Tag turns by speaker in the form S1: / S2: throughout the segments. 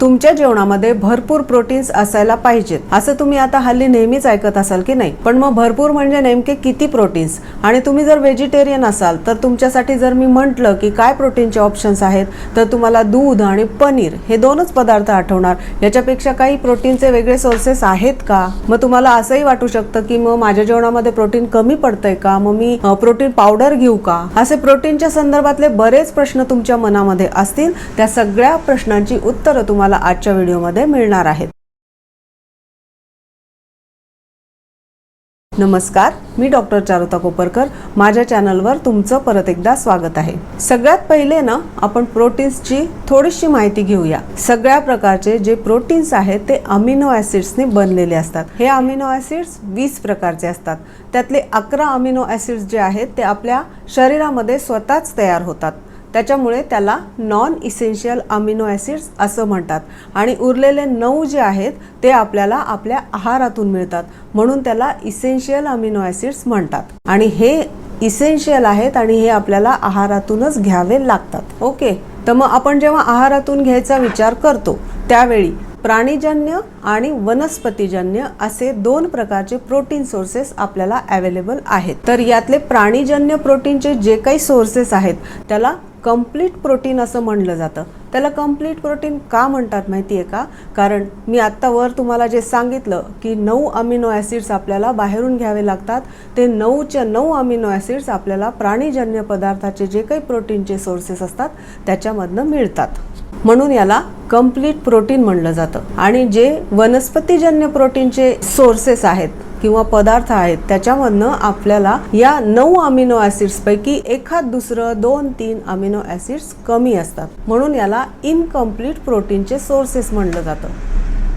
S1: तुमच्या जेवणामध्ये भरपूर प्रोटीन्स असायला पाहिजेत. असं तुम्ही आता हल्ली नेहमीच ऐकत असाल की नाही? पण मग भरपूर म्हणजे नेमके किती प्रोटीन्स? आणि तुम्ही जर व्हेजिटेरियन असाल तर तुमच्यासाठी जर मी म्हटलं की काय प्रोटीनचे ऑप्शन्स आहेत तर तुम्हाला दूध आणि पनीर हे दोनच पदार्थ आठवणार. याच्यापेक्षा काही प्रोटीनचे वेगळे सोर्सेस आहेत का? मग तुम्हाला असंही वाटू शकतं की मग माझ्या जेवणामध्ये प्रोटीन कमी पडतंय का? मग मी प्रोटीन पावडर घेऊ का? असे प्रोटीनच्या संदर्भातले बरेच प्रश्न तुमच्या मनामध्ये असतील. त्या सगळ्या प्रश्नांची उत्तरं तुम्हाला आजच्या व्हिडिओमध्ये मिळणार आहेत. नमस्कार मी डॉक्टर चारुता कोपरकर. माझ्या चॅनलवर तुमचं परत एकदा स्वागत आहे. सगळ्यात पहिले ना आपण प्रोटीन्सची थोडीशी माहिती घेऊया. सगळ्या प्रकारचे जे प्रोटीन्स आहेत ते अमिनो ॲसिड्सने बनलेले असतात. हे अमिनो ॲसिड्स वीस प्रकारचे असतात. त्यातले अकरा अमिनो ॲसिड्स जे आहेत ते आपल्या शरीरामध्ये स्वतःच तयार होतात. त्याच्यामुळे त्याला नॉन इसेन्शियल अमिनो ॲसिड्स असं म्हणतात. आणि उरलेले नऊ जे आहेत ते आपल्याला आपल्या आहारातून मिळतात. म्हणून त्याला इसेन्शियल अमिनो ॲसिड्स म्हणतात. आणि हे इसेन्शियल आहेत आणि हे आपल्याला आहारातूनच घ्यावे लागतात. ओके? तर मग आपण जेव्हा आहारातून घ्यायचा विचार करतो त्यावेळी प्राणीजन्य आणि वनस्पतीजन्य असे दोन प्रकारचे प्रोटीन सोर्सेस आपल्याला अवेलेबल आहेत. तर यातले प्राणीजन्य प्रोटीनचे जे काही सोर्सेस आहेत त्याला कंप्लीट प्रोटीन असं म्हणलं जातं. त्याला कंप्लीट प्रोटीन का म्हणतात माहिती आहे का? कारण मी आत्ता वर तुम्हाला जे सांगितलं की नऊ अमिनो ॲसिड्स आपल्याला बाहेरून घ्यावे लागतात ते नऊच्या नऊ अमिनो ॲसिड्स आपल्याला प्राणीजन्य पदार्थाचे जे काही प्रोटीनचे सोर्सेस असतात त्याच्यामधनं मिळतात. म्हणून याला कंप्लीट प्रोटीन म्हणलं जातं. आणि जे वनस्पतीजन्य प्रोटीनचे सोर्सेस आहेत किंवा पदार्थ आहेत त्याच्यामधनं आपल्याला या नऊ अमिनो ऍसिड्स पैकी एखाद दुसरं दोन तीन अमिनो ॲसिड्स कमी असतात. म्हणून याला इनकम्प्लीट प्रोटीनचे सोर्सेस म्हणलं जातं.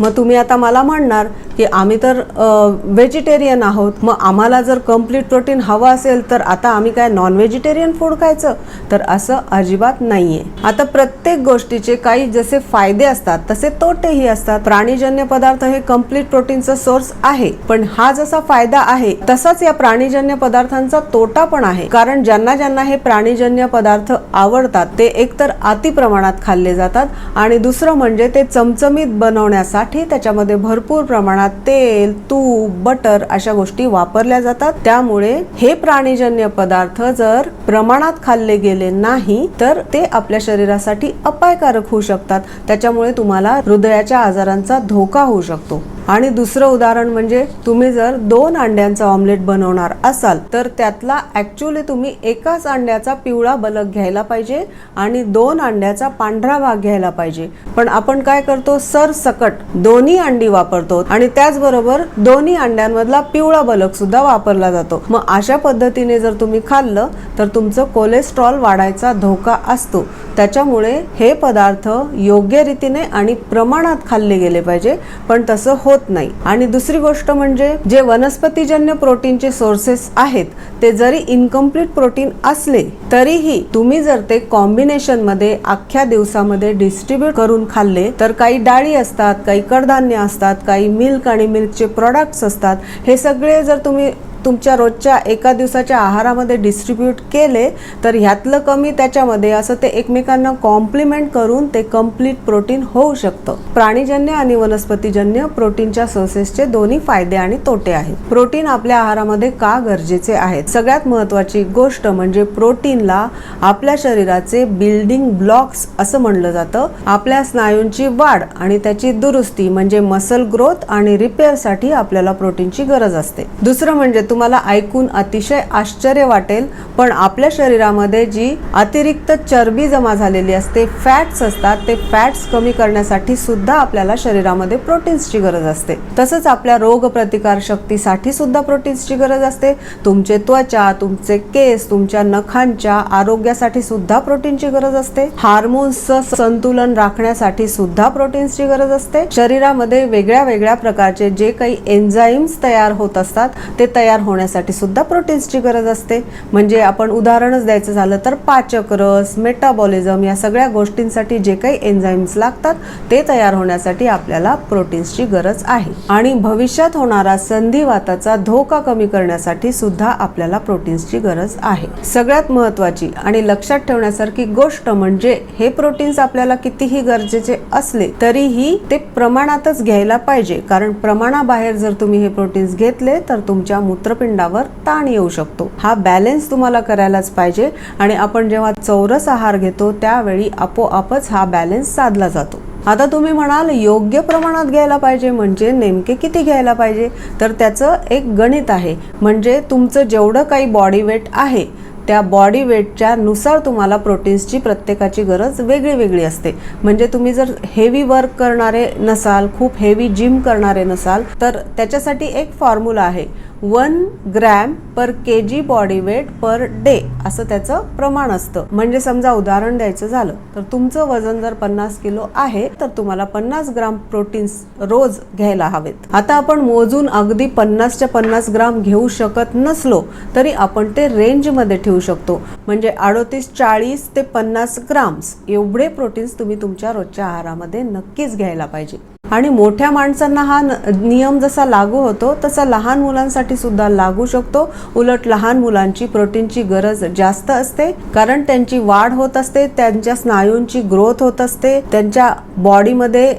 S1: मग तुम्ही आता मला म्हणणार की आम्ही तर व्हेजिटेरियन आहोत. मग आम्हाला जर कंप्लीट प्रोटीन हवं असेल तर आता आम्ही काय नॉन व्हेजिटेरियन फूड खायचं? तर असं अजिबात नाही आहे आता प्रत्येक गोष्टीचे काही जसे फायदे असतात तसे तोटेही असतात. प्राणीजन्य पदार्थ हे कंप्लीट प्रोटीनचा सोर्स आहे. पण हा जसा फायदा आहे तसाच या प्राणीजन्य पदार्थांचा तोटा पण आहे. कारण ज्यांना ज्यांना हे प्राणीजन्य पदार्थ आवडतात ते एकतर अति प्रमाणात खाल्ले जातात आणि दुसरं म्हणजे ते चमचमीत बनवण्यासाठी साठी त्याच्यामध्ये भरपूर प्रमाणात तेल तूप बटर अशा गोष्टी वापरल्या जातात. त्यामुळे हे प्राणीजन्य पदार्थ जर प्रमाणात खाल्ले गेले नाही तर ते आपल्या शरीरासाठी अपायकारक होऊ शकतात. त्याच्यामुळे तुम्हाला हृदयाच्या आजारांचा धोका होऊ शकतो. आणि दुसरं उदाहरण म्हणजे तुम्ही जर दोन अंड्यांचा ऑमलेट बनवणार असाल तर त्यातला ॲक्च्युली तुम्ही एकाच अंड्याचा पिवळा बलक घ्यायला पाहिजे आणि दोन अंड्याचा पांढरा भाग घ्यायला पाहिजे. पण आपण काय करतो? सरसकट दोन्ही अंडी वापरतो आणि त्याचबरोबर दोन्ही अंड्यांमधला पिवळा बलक सुद्धा वापरला जातो. मग अशा पद्धतीने जर तुम्ही खाल्लं तर तुमचं कोलेस्ट्रॉल वाढायचा धोका असतो. त्याच्यामुळे हे पदार्थ योग्य रीतीने आणि प्रमाणात खाल्ले गेले पाहिजे पण तसं होत नाही. आणि दुसरी गोष्ट म्हणजे जे वनस्पतीजन्य प्रोटीनचे सोर्सेस आहेत ते जरी इनकम्प्लीट प्रोटीन असले तरीही तुम्ही जर ते कॉम्बिनेशनमध्ये अख्ख्या दिवसामध्ये डिस्ट्रीब्यूट करून खाल्ले तर काही डाळी असतात काही कडधान्य असतात काही मिल्क आणि मिल्कचे प्रॉडक्ट्स असतात हे सगळे जर तुम्ही तुमच्या रोजच्या एका दिवसाच्या आहारामध्ये डिस्ट्रीब्यूट केले तर ह्यातलं कमी त्याच्यामध्ये असं ते एकमेकांना कॉम्प्लिमेंट करून ते कंप्लीट प्रोटीन होऊ शकतं. प्राणीजन्य आणि वनस्पतीजन्य प्रोटीनच्या सोर्सेसचे दोन्ही फायदे आणि तोटे आहेत. प्रोटीन आपल्या आहारामध्ये का गरजेचे आहेत? सगळ्यात महत्वाची गोष्ट म्हणजे प्रोटीनला आपल्या शरीराचे बिल्डिंग ब्लॉक्स असं म्हणलं जातं. आपल्या स्नायूंची वाढ आणि त्याची दुरुस्ती म्हणजे मसल ग्रोथ आणि रिपेअरसाठी आपल्याला प्रोटीनची गरज असते. दुसरं म्हणजे तुम्हाला ऐकून अतिशय आश्चर्य वाटेल पण आपल्या शरीरामध्ये जी अतिरिक्त चरबी जमा झालेली असते फॅट्स असतात ते फॅट्स कमी करण्यासाठी सुद्धा आपल्याला शरीरामध्ये प्रोटीन्सची गरज असते. तसंच आपल्या रोगप्रतिकार शक्तीसाठी सुद्धा प्रोटीन्सची गरज असते. तुमचे त्वचा तुमचे केस तुमच्या नखांच्या आरोग्यासाठी सुद्धा प्रोटीनची गरज असते. हार्मोन्सचं संतुलन राखण्यासाठी सुद्धा प्रोटीन्सची गरज असते. शरीरामध्ये वेगळ्या वेगळ्या प्रकारचे जे काही एन्झाईम्स तयार होत असतात ते तयार होण्यासाठी सुद्धा प्रोटीन्सची गरज असते. म्हणजे आपण उदाहरणच द्यायचं झालं तर पाचक रस मेटाबॉलिझम या सगळ्या गोष्टींसाठी जे काही एन्झाईम्स लागतात ते तयार होण्यासाठी आपल्याला प्रोटीन्सची गरज आहे. आणि भविष्यात होणारा संधिवाताचा धोका कमी करण्यासाठी सुद्धा आपल्याला प्रोटीन्सची गरज आहे. सगळ्यात महत्त्वाची आणि लक्षात ठेवण्यासारखी गोष्ट म्हणजे हे प्रोटीन्स आपल्याला कितीही गरजेचे असले तरीही ते प्रमाणातच घ्यायला पाहिजे. कारण प्रमाणाबाहेर जर तुम्ही हे प्रोटीन्स घेतले तर तुमच्या मूत्र मूत्रपिंडावर ताण येऊ शकतो. हा बॅलेन्स तुम्हाला करायलाच पाहिजे आणि आपण जेव्हा चौरस आहार घेतो त्यावेळी आपोआपच हा बॅलन्स साधला जातो. आता तुम्ही म्हणाल योग्य प्रमाणात घ्यायला पाहिजे म्हणजे नेमके किती घ्यायला पाहिजे? तर त्याचं एक गणित आहे. म्हणजे तुमचं जेवढं काही बॉडी वेट आहे त्या बॉडी वेटच्या नुसार तुम्हाला प्रोटीन्सची प्रत्येकाची गरज वेगळी वेगळी असते. म्हणजे तुम्ही जर हेवी वर्क करणारे नसाल खूप हेवी जिम करणारे नसाल तर त्याच्यासाठी एक फॉर्म्युला आहे. One gram per K G body weight per day असं त्याचं प्रमाण असतं. म्हणजे समजा उदाहरण द्यायचं झालं तर तुमचं वजन जर पन्नास किलो आहे तर तुम्हाला पन्नास ग्राम प्रोटीन्स रोज घ्यायला हवेत. आता आपण मोजून अगदी पन्नासच्या पन्नास ग्राम घेऊ शकत नसलो तरी आपण ते रेंजमध्ये ठेवू शकतो. म्हणजे अडोतीस चाळीस ते पन्नास ग्राम्स एवढे प्रोटीन्स तुम्ही तुमच्या रोजच्या आहारामध्ये नक्कीच घ्यायला पाहिजे. आणि मोठ्या माणसांना हा नियम जसा लागू होतो तसा लहान मुलांसाठी सुद्धा लागू शकतो. उलट लहान मुलांची प्रोटीनची गरज जास्त असते कारण त्यांची वाढ होत असते त्यांच्या स्नायूंची ग्रोथ होत असते त्यांच्या बॉडीमध्ये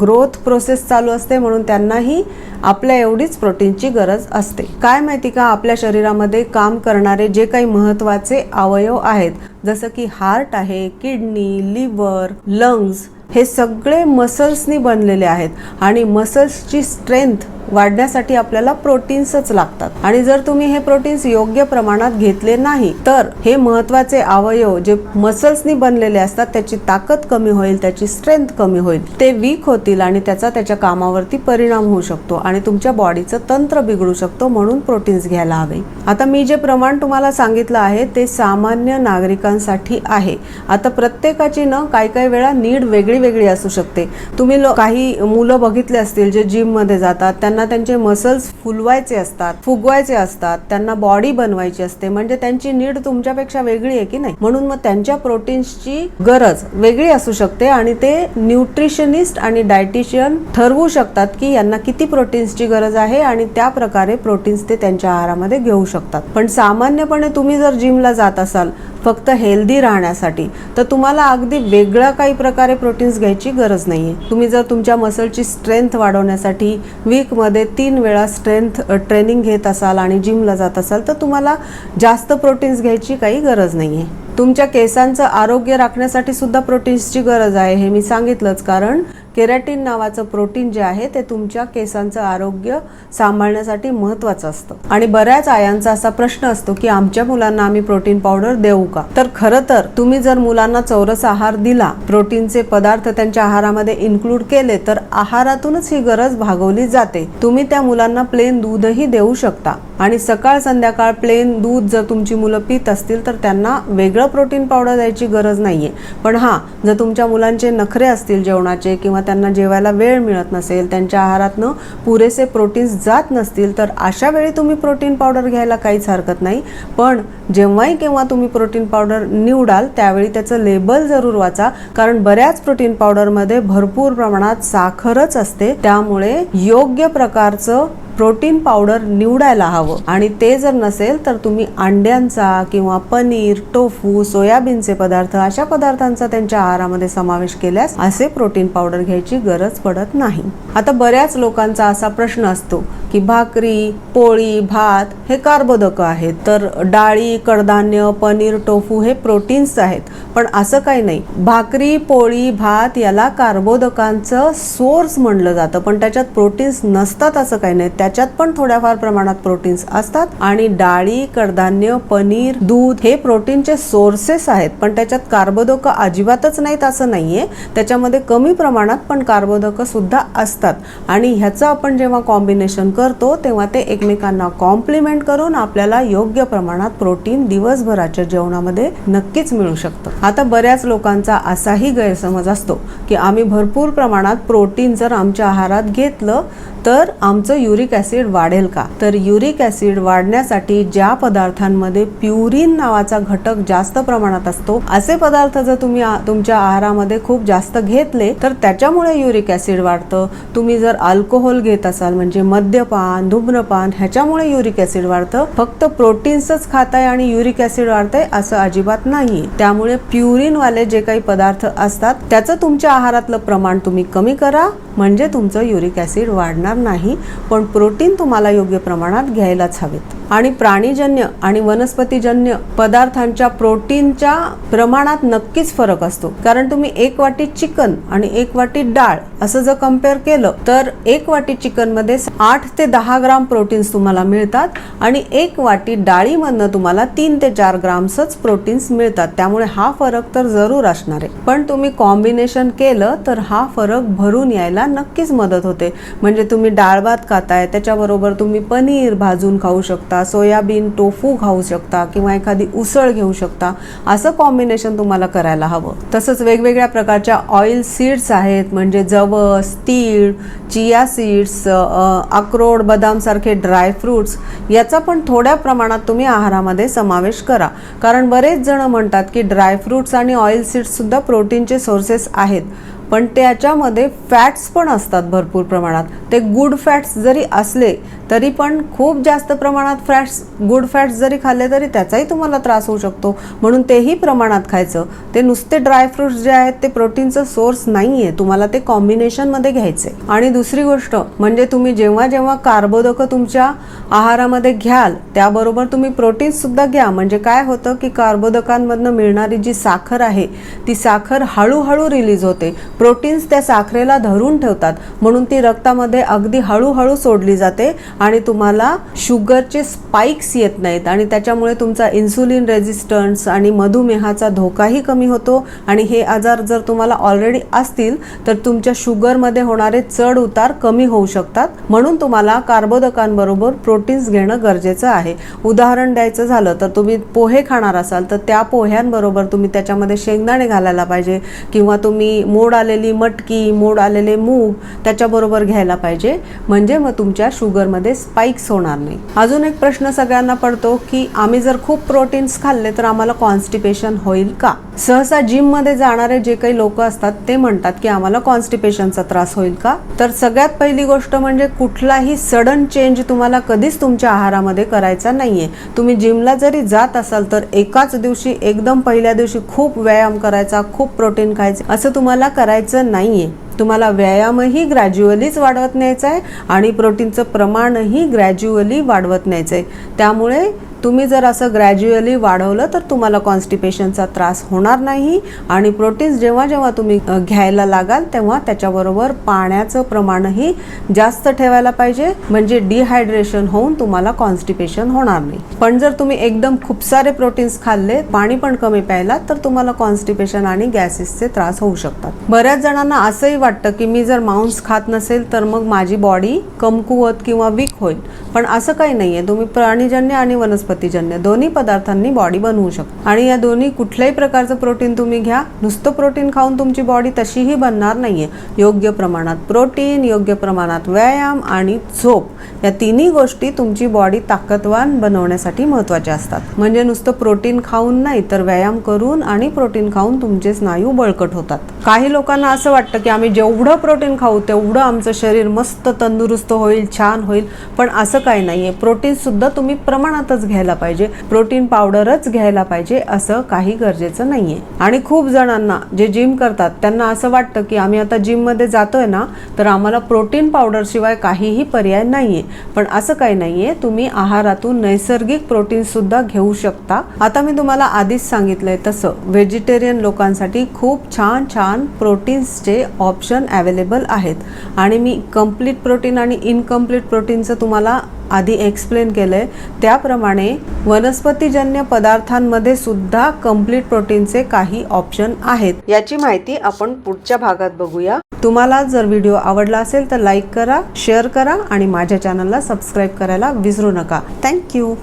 S1: ग्रोथ प्रोसेस चालू असते म्हणून त्यांनाही आपल्या एवढीच प्रोटीनची गरज असते. काय माहिती का? आपल्या शरीरामध्ये काम करणारे जे काही महत्त्वाचे अवयव आहेत जसं की हार्ट आहे किडनी लिव्हर लंग्स हे सगळे मसल्सनी बनलेले आहेत. आणि मसल्सची स्ट्रेंथ वाढण्यासाठी आपल्याला प्रोटीन्सच लागतात. आणि जर तुम्ही हे प्रोटीन्स योग्य प्रमाणात घेतले नाही तर हे महत्त्वाचे अवयव जे मसल्सनी बनलेले असतात त्याची ताकद कमी होईल त्याची स्ट्रेंथ कमी होईल. ते वीक होतील आणि त्याचा त्याच्या कामावरती परिणाम होऊ शकतो आणि तुमच्या बॉडीचं तंत्र बिघडू शकतो म्हणून प्रोटीन्स घ्यायला हवे. आता मी जे प्रमाण तुम्हाला सांगितलं आहे ते सामान्य नागरिकांसाठी आहे. आता प्रत्येकाची ना काही काही वेळा नीड वेगळी वेगळी असू शकते. तुम्ही लो- काही मुलं बघितले असतील जे जिममध्ये जातात त्यांना त्यांचे मसल्स फुलवायचे असतात फुगवायचे असतात त्यांना बॉडी बनवायची असते. म्हणजे त्यांची नीड तुमच्यापेक्षा वेगळी आहे की नाही? म्हणून मग त्यांच्या प्रोटीन्सची गरज वेगळी असू शकते आणि ते न्यूट्रिशनिस्ट आणि डायटिशियन ठरवू शकतात की यांना किती प्रोटीन्सची गरज आहे आणि त्या प्रकारे प्रोटीन्स ते त्यांच्या आहारामध्ये घेऊ शकतात. पण सामान्यपणे तुम्ही जर जिमला जात असाल फक्त हेल्दी राहण्यासाठी तर तुम्हाला अगदी वेगळ्या काही प्रकारे प्रोटीन्स घ्यायची गरज नाही आहे तुम्ही जर तुमच्या मसलची स्ट्रेंथ वाढवण्यासाठी वीकमध्ये तीन वेळा स्ट्रेंथ ट्रेनिंग घेत असाल आणि जिमला जात असाल तर तुम्हाला जास्त प्रोटीन्स घ्यायची काही गरज नाही आहे तुमच्या केसांचं आरोग्य राखण्यासाठी सुद्धा प्रोटीन्सची गरज आहे हे मी सांगितलंच. कारण केराटिन नावाचं प्रोटीन जे आहे ते तुमच्या केसांचं आरोग्य सांभाळण्यासाठी महत्वाचं असतं. आणि बऱ्याच आयांचा असा प्रश्न असतो की आमच्या मुलांना आम्ही प्रोटीन पावडर देऊ का? तर खरं तर तुम्ही जर मुलांना चौरस आहार दिला प्रोटीनचे पदार्थ त्यांच्या आहारामध्ये इन्क्लूड केले तर आहारातूनच ही गरज भागवली जाते. तुम्ही त्या मुलांना प्लेन दूधही देऊ शकता. आणि सकाळ संध्याकाळ प्लेन दूध जर तुमची मुलं पित असतील तर त्यांना वेगळं प्रोटीन पावडर द्यायची गरज नाहीये. पण हां जर तुमच्या मुलांचे नखरे असतील जेवणाचे किंवा त्यांना जेवायला वेळ मिळत नसेल त्यांच्या आहारातनं पुरेसे प्रोटीन्स जात नसतील तर अशा वेळी तुम्ही प्रोटीन पावडर घ्यायला काहीच हरकत नाही. पण जेव्हाही केव्हा तुम्ही प्रोटीन पावडर निवडाल त्यावेळी त्याचं लेबल जरूर वाचा कारण बऱ्याच प्रोटीन पावडरमध्ये भरपूर प्रमाणात साखरच असते. त्यामुळे योग्य प्रकारचं प्रोटीन पावडर निवडायला हवं. आणि ते जर नसेल तर तुम्ही अंड्यांचा किंवा पनीर टोफू सोयाबीनचे पदार्थ अशा पदार्थांचा त्यांच्या आहारामध्ये समावेश केल्यास असे प्रोटीन पावडर घ्यायची गरज पडत नाही. आता बऱ्याच लोकांचा असा प्रश्न असतो की भाकरी पोळी भात हे कार्बोदक आहेत. तर डाळी कडधान्य पनीर टोफू हे प्रोटीन्स आहेत. पण असं काही नाही. भाकरी पोळी भात याला कार्बोदकांचं सोर्स म्हणलं जातं. पण त्याच्यात प्रोटीन्स नसतात असं काही नाही. त्याच्यात पण थोड्याफार प्रमाणात प्रोटीन्स असतात. आणि डाळी कडधान्य पनीर दूध हे प्रोटीनचे सोर्सेस आहेत. पण त्याच्यात कार्बोदक अजिबातच नाहीत असं नाहीये. त्याच्यामध्ये कमी प्रमाणात पण कार्बोदक सुद्धा असतात. आणि ह्याचं आपण जेव्हा कॉम्बिनेशन करतो तेव्हा ते एकमेकांना कॉम्प्लिमेंट करून आपल्याला योग्य प्रमाणात प्रोटीन दिवसभराच्या जेवणामध्ये नक्कीच मिळू शकतं. आता बऱ्याच लोकांचा असाही गैरसमज असतो की आम्ही भरपूर प्रमाणात प्रोटीन जर आमच्या आहारात घेतलं तर आमचं युरिक ॲसिड वाढेल का? तर युरिक ॲसिड वाढण्यासाठी ज्या पदार्थांमध्ये प्युरिन नावाचा घटक जास्त प्रमाणात असतो असे पदार्थ जर तुम्ही आ- तुमच्या आहारामध्ये खूप जास्त घेतले तर त्याच्यामुळे युरिक ॲसिड वाढतं. तुम्ही जर अल्कोहोल घेत असाल म्हणजे मद्यपान धूम्रपान ह्याच्यामुळे युरिक ॲसिड वाढतं. फक्त प्रोटीन्सच खाताय आणि युरिक ॲसिड वाढतंय असं अजिबात नाही. त्यामुळे प्युरिन वाले जे काही पदार्थ असतात त्याचं तुमच्या आहारातलं प्रमाण तुम्ही कमी करा म्हणजे तुमचं युरिक ॲसिड वाढणार नाही पण प्रोटीन तुम्हाला योग्य प्रमाणात घ्यायलाच हवेत. आणि प्राणीजन्य आणि वनस्पतीजन्य पदार्थांच्या प्रोटीनच्या प्रमाणात नक्कीच फरक असतो. कारण तुम्ही एक वाटी चिकन आणि एक वाटी डाळ असं जर कंपेअर केलं तर एक वाटी चिकनमध्ये आठ ते दहा ग्राम प्रोटीन्स तुम्हाला मिळतात आणि एक वाटी डाळीमधनं तुम्हाला तीन ते चार ग्राम्सच प्रोटीन्स मिळतात. त्यामुळे हा फरक तर जरूर असणार आहे. पण तुम्ही कॉम्बिनेशन केलं तर हा फरक भरून यायला नक्कीच मदत होते. म्हणजे तुम्ही डाळ भात खाताय त्याच्याबरोबर तुम्ही पनीर भाजून खाऊ शकता सोयाबीन टोफू खाऊ शकता किंवा एखादी उसळ घेऊ शकता असं कॉम्बिनेशन तुम्हाला करायला हवं. तसंच वेगवेगळ्या प्रकारच्या ऑइल सीड्स आहेत म्हणजे जवस तीळ चिया सीड्स अक्रोड बदामसारखे ड्रायफ्रूट्स याचा पण थोड्या प्रमाणात तुम्ही आहारामध्ये समावेश करा. कारण बरेच जण म्हणतात की ड्रायफ्रूट्स आणि ऑइल सीड्ससुद्धा प्रोटीनचे सोर्सेस आहेत पण त्याच्यामध्ये फॅट्स पण असतात भरपूर प्रमाणात. ते गुड फॅट्स जरी असले तरी पण खूप जास्त प्रमाणात फॅट्स गुड फॅट्स जरी खाल्ले तरी त्याचाही तुम्हाला त्रास होऊ शकतो. म्हणून तेही प्रमाणात खायचं. ते नुसते ड्रायफ्रुट्स जे आहेत ते प्रोटीनचं सोर्स नाही आहे तुम्हाला ते कॉम्बिनेशनमध्ये घ्यायचे आणि दुसरी गोष्ट म्हणजे तुम्ही जेव्हा जेव्हा कार्बोदकं तुमच्या आहारामध्ये घ्याल त्याबरोबर तुम्ही प्रोटीन्ससुद्धा घ्या. म्हणजे काय होतं की कार्बोदकांमधनं मिळणारी जी साखर आहे ती साखर हळूहळू रिलीज होते. प्रोटीन्स त्या साखरेला धरून ठेवतात. म्हणून ती रक्तामध्ये अगदी हळूहळू सोडली जाते. आणि तुम्हाला शुगरचे स्पाइक्स येत नाहीत आणि त्याच्यामुळे तुमचा इन्सुलिन रेझिस्टन्स आणि मधुमेहाचा धोकाही कमी होतो. आणि हे आजार जर तुम्हाला ऑलरेडी असतील तर तुमच्या शुगरमध्ये होणारे चढ उतार कमी होऊ शकतात. म्हणून तुम्हाला कार्बोदकांबरोबर प्रोटीन्स घेणं गरजेचं आहे. उदाहरण द्यायचं झालं तर तुम्ही पोहे खाणार असाल तर त्या पोह्यांबरोबर तुम्ही त्याच्यामध्ये शेंगदाणे घालायला पाहिजे किंवा तुम्ही मोड आलेली मटकी मोड आलेले मूग त्याच्याबरोबर घ्यायला पाहिजे. म्हणजे मग तुमच्या शुगरमध्ये स्पाइक्स होणार नाही. अजून एक प्रश्न सगळ्यांना पडतो की आम्ही जर खूप प्रोटीन्स खाल्ले तर आम्हाला कॉन्स्टिपेशन होईल का? सहसा जिममध्ये जाणारे जे काही लोक असतात ते म्हणतात की आम्हाला कॉन्स्टिपेशनचा त्रास होईल का? तर सगळ्यात पहिली गोष्ट म्हणजे कुठलाही सडन चेंज तुम्हाला कधीच तुमच्या आहारामध्ये करायचा नाहीये. तुम्ही जिमला जरी जात असाल तर एकाच दिवशी एकदम पहिल्या दिवशी खूप व्यायाम करायचा खूप प्रोटीन खायचं असं तुम्हाला करायचं नाहीये. तुम्हाला व्यायामही ग्रॅज्युअलीच वाढवत न्यायचा आहे आणि प्रोटीनचं प्रमाणही ग्रॅज्युअली वाढवत न्यायचं आहे त्यामुळे तुम्ही जर असं ग्रॅज्युअली वाढवलं तर तुम्हाला कॉन्स्टिपेशनचा त्रास होणार नाही आणि प्रोटीन्स जेव्हा जेव्हा तुम्ही घ्यायला लागाल तेव्हा त्याच्याबरोबर पाण्याचं प्रमाणही जास्त ठेवायला पाहिजे. म्हणजे डिहायड्रेशन होऊन तुम्हाला कॉन्स्टिपेशन होणार नाही. पण जर तुम्ही एकदम खूप सारे प्रोटीन्स खाल्ले पाणी पण कमी प्यायला तर तुम्हाला कॉन्स्टिपेशन आणि गॅसेसचे त्रास होऊ शकतात. बऱ्याच जणांना असंही वाटतं की मी जर मांस खात नसेल तर मग माझी बॉडी कमकुवत किंवा वीक होईल. पण असं काही नाही आहे तुम्ही प्राणीजन्य आणि वनस्पतीजन्य. दोन्ही पदार्थांनी बॉडी बनवू शकता. आणि या दोन्ही कुठल्याही प्रकारचं प्रोटीन तुम्ही घ्या. नुसतं प्रोटीन खाऊन तुमची बॉडी तशीही बनणार नाहीये. योग्य प्रमाणात प्रोटीन योग्य प्रमाणात व्यायाम आणि झोप या तिन्ही गोष्टी तुमची बॉडी ताकदवान बनवण्यासाठी महत्त्वाच्या असतात. म्हणजे नुसतं प्रोटीन खाऊन नाही तर व्यायाम करून आणि प्रोटीन खाऊन तुमचे स्नायू बळकट होतात. काही लोकांना असं वाटतं की आम्ही म्हणजे जेवढं प्रोटीन खाऊ तेवढं आमचं शरीर मस्त तंदुरुस्त होईल छान होईल. पण असं काही नाहीये. प्रोटीन सुद्धा तुम्ही प्रमाणातच घ्यायला पाहिजे. प्रोटीन पावडरच घ्यायला पाहिजे असं काही गरजेचं नाहीये. आणि खूप जणांना जे जिम करतात त्यांना असं वाटतं की आम्ही आता जिममध्ये जातोय ना तर आम्हाला प्रोटीन पावडर शिवाय काहीही पर्याय नाहीये. पण असं काही नाहीये. तुम्ही आहारातून नैसर्गिक प्रोटीन सुद्धा घेऊ शकता. आता मी तुम्हाला आधीच सांगितलंय तसं. व्हेजिटेरियन लोकांसाठी खूप छान छान प्रोटीन्सचे ऑप्शन ऑप्शन अवेलेबल आहेत. आणि मी कंप्लीट प्रोटीन आणि इनकम्प्लीट प्रोटीनचं तुम्हाला आधी एक्सप्लेन केलं आहे त्याप्रमाणे वनस्पतीजन्य पदार्थांमध्ये सुद्धा कंप्लीट प्रोटीनचे काही ऑप्शन आहेत. याची माहिती आपण पुढच्या भागात बघूया. तुम्हाला जर व्हिडिओ आवडला असेल तर लाईक करा शेअर करा आणि माझ्या चॅनलला सबस्क्राईब करायला विसरू नका. थँक्यू